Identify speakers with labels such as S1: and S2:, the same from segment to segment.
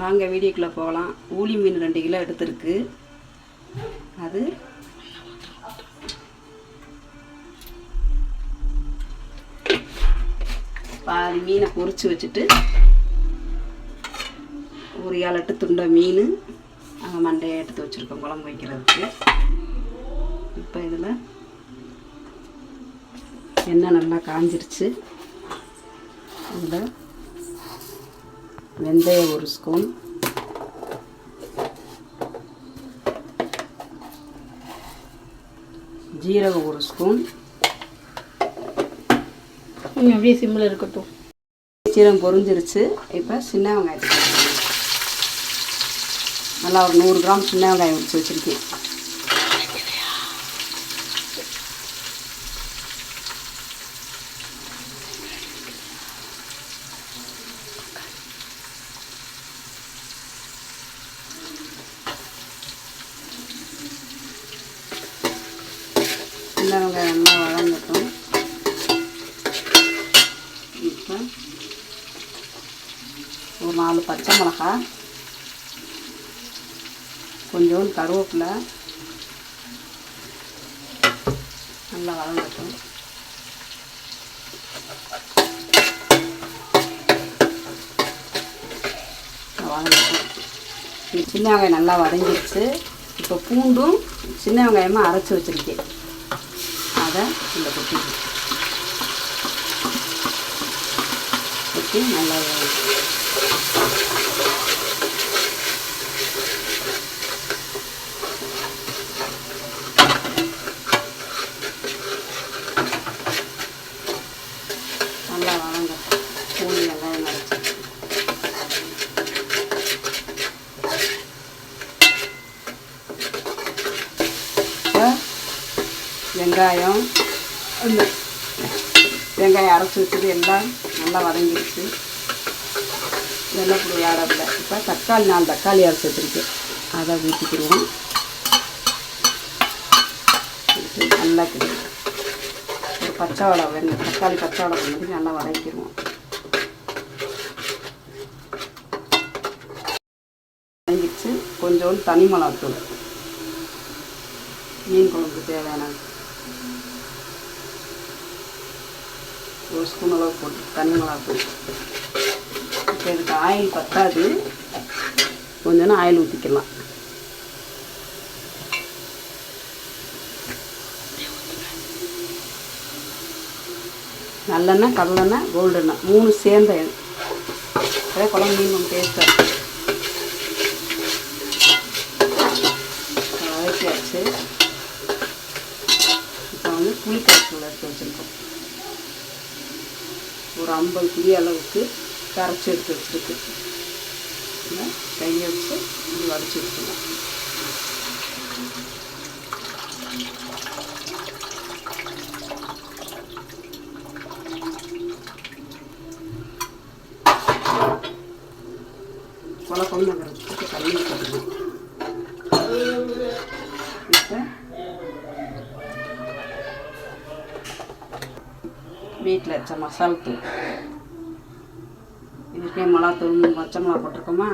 S1: வாங்க வீடியோக்குள்ளே போகலாம். ஊளி மீன் ரெண்டு கிலோ எடுத்திருக்கு. அது பாதி மீனை பொறிச்சு வச்சுட்டு ஒரு ஏழு எட்டு துண்டை மீன் அங்கே மண்டையை எடுத்து வச்சுருக்கோம் குழம்பு வைக்கிறதுக்கு. இப்போ இதில் எண்ணெய் நல்லா காஞ்சிருச்சு. இதில் வெந்தயம் ஒரு ஸ்பூன். ஜீரகம் ஒரு ஸ்பூன்.
S2: அப்படியே சிம்மில் இருக்கட்டும்.
S1: சீரகம் பொரிஞ்சிருச்சு. இப்போ சின்ன வெங்காயத்தை போட்டுக்கலாம். நல்லா ஒரு நூறு கிராம் சின்ன வெங்காயம் உரிச்சு வச்சுருக்கேன். சின்ன வெங்காயம் நல்லா வளர்ந்துட்டும் இப்போ ஒரு நாலு பச்சை மிளகா கொஞ்சோண்டு கருவேப்பிலை நல்லா வளர்ந்துட்டோம் வளர்ந்துட்டோம் சின்ன வெங்காயம் நல்லா வதங்கிடுச்சு இப்போ பூண்டும் சின்ன வெங்காயமாக அரைச்சி வச்சுருக்கேன். இந்த கொட்டி கொட்டி நல்லா நல்லா வளங்க வெங்காயம் அரைச்சி வெங்காயம். இந்த வெங்காயம் அரைச்சி வச்சது எல்லாம் நல்லா வதங்கிடுச்சு. வெள்ளைப்புளி ஆடவில்லை. இப்போ தக்காளி நாலு தக்காளி அரைச்சி வச்சுருக்கேன். அதை ஊற்றிக்கிடுவோம் நல்லா கிண்டி ஒரு பச்சை வடை வேணும் தக்காளி பச்சை வடை பண்ணி நல்லா வதக்கிடுவோம். வதங்கிடுச்சு. கொஞ்சோண்டு தனி மிளகாத்தூள். மீன் குழம்புக்கு தேவையான ஒரு ஸ்பூன் அளவு போட்டு தனி மிளகாத்தூள் இப்போ இதுக்கு ஆயில் பத்தாது. கொஞ்சம் ஆயில் ஊற்றிக்கலாம் நல்லெண்ணெய் கடலெண்ணெய் கோல்டெண்ணெய் மூணு சேர்ந்த எண்ணெய் அதே குழம்பு மீன் கொஞ்சம் டேஸ்ட்டாக இருக்கும். வதக்கியாச்சு. இப்போ வந்து புளி கரைச்சல் எடுத்து வச்சுருக்கோம். ஒரு ஐம்பது குடி அளவுக்கு கரைச்சி எடுத்து வச்சுருக்கு. கையை வச்சு இது வடிச்சு வச்சுக்கலாம் கொலை கொழுந்தங்கிறதுக்கு தண்ணி போட்டுக்கணும் இப்போ வீட்டில் வச்ச மசால் தூள். இதுக்கே மிளகாத்தூள் மூணு பச்சை மிளகா போட்டிருக்கோமா?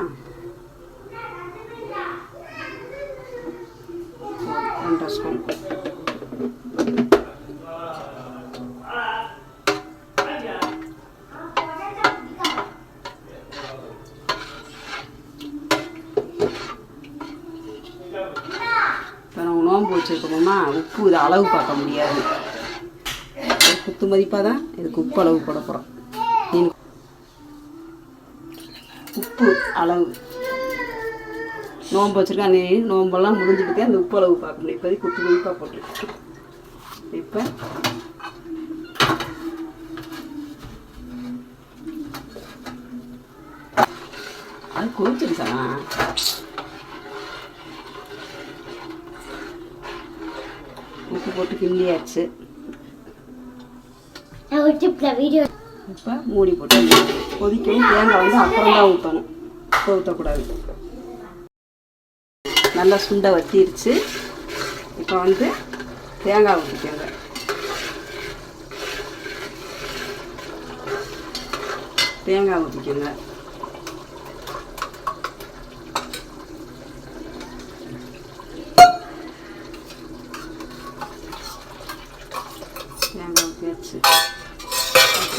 S1: ரெண்டரை ஸ்பூன். இப்போ நம்ம நோன்பு வச்சுருக்கோமா உப்பு இது அளவு பார்க்க முடியாது. குத்து மதிப்பாக தான் இதுக்கு உப்பு அளவு போட போகிறோம் மீன் உப்பு அளவு. நோம்பு வச்சுருக்கேன் நீ நோம்பெல்லாம் முடிஞ்சுக்கிட்டே அந்த உப்பு அளவு பார்க்கணும் இப்போதைக்கு குத்து மதிப்பாக போட்டிருக்கேன் இப்போ அது கொதிச்சிருச்சா உப்பு போட்டு கிண்டியாச்சு இப்போ மூடி போட்டு கொதிக்கணும் தேங்காய் வந்து அப்புறம் தான் ஊற்றணும் இப்போ ஊற்றக்கூடாது நல்லா சுண்டை வத்திருச்சு. இப்போ வந்து தேங்காய் ஊற்றிக்கோங்க தேங்காய் ஊற்றிக்கோங்க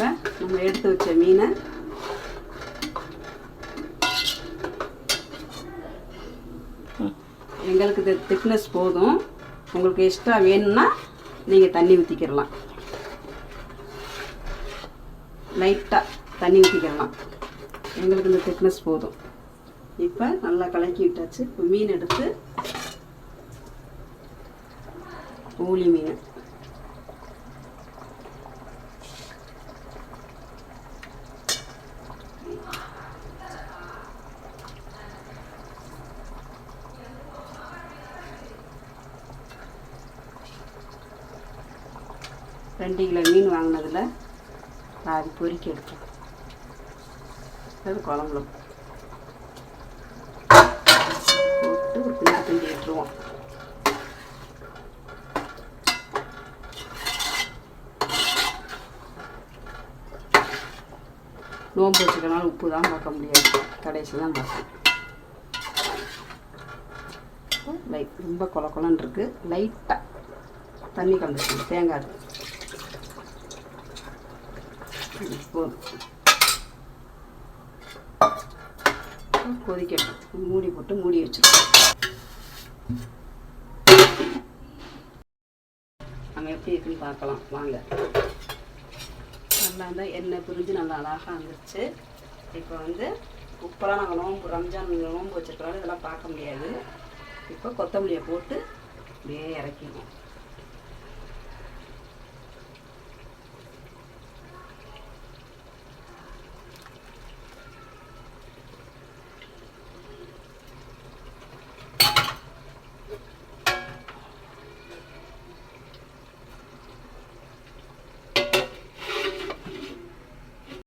S1: இப்போ நம்ம எடுத்து வச்ச மீனை. எங்களுக்கு இது திக்னஸ் போதும். உங்களுக்கு எக்ஸ்ட்ரா வேணும்னா நீங்கள் தண்ணி ஊற்றிக்கிடலாம் லைட்டாக தண்ணி ஊற்றிக்கிடலாம் எங்களுக்கு இந்த திக்னஸ் போதும். இப்போ நல்லா கலக்கி விட்டாச்சு. இப்போ மீன் எடுத்து ஊழி மீன். ரெண்டு கிலோ மீன் வாங்கினதில் பாதி பொறிக்க எடுப்போம் அது குழம்புல. போட்டு ஒரு பிஞ்சு பிஞ்சு விட்டுருவோம் நோம்பு வச்சுக்கனால உப்பு தான் பார்க்க முடியாது. கடைசி தான் பார்க்கணும் லைட் ரொம்ப கொல கொலன்னு இருக்குது லைட்டாக தண்ணி கலந்துக்கணும். தேங்காய் போதும் கொதிக்கட்டும் மூடி போட்டு மூடி வச்சிருக்கோம் நம்ம எப்படி இருக்குன்னு பார்க்கலாம் வாங்க நல்லா இருந்தால் எண்ணெய் பிரிஞ்சு நல்லா அழகாக வந்துருச்சு இப்போ வந்து உப்பெல்லாம் நாங்கள் நோம்பு ரம்ஜான் நோம்பு வச்சிருக்கிறோம் இதெல்லாம் பார்க்க முடியாது இப்போ கொத்தமல்லியை போட்டு அப்படியே இறக்கிடுவோம்